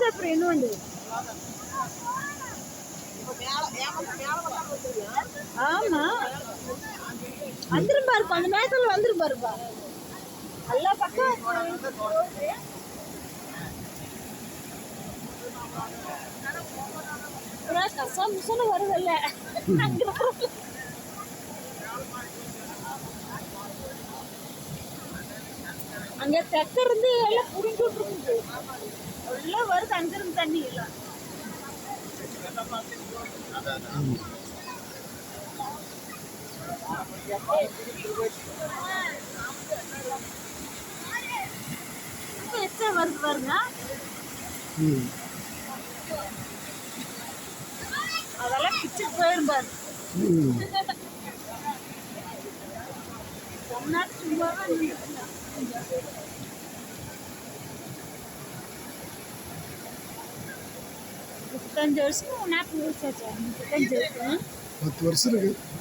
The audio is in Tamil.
வந்து அப்புறம் என்ன வந்து ஆமா. வந்துரும் பாருப்பா அந்த நேரத்துல வந்துரும் பாருப்பா. எல்லா பக்கம் அப்புறம் கசம் வருதில்ல. அங்க அப்புறம் தெக்க இருந்து எல்லாம் புடிஞ்சு விட்டுருக்குது தண்ணி எத்தனை வருது பாருங்க. அதெல்லாம் பிச்சுட்டு போயிரும் பாரு ம் தமிழ்நாட்டு சும்மாவே కుక్కని చూసి నాకు చూస్తాను కుక్కని చూస్తాను పత్తు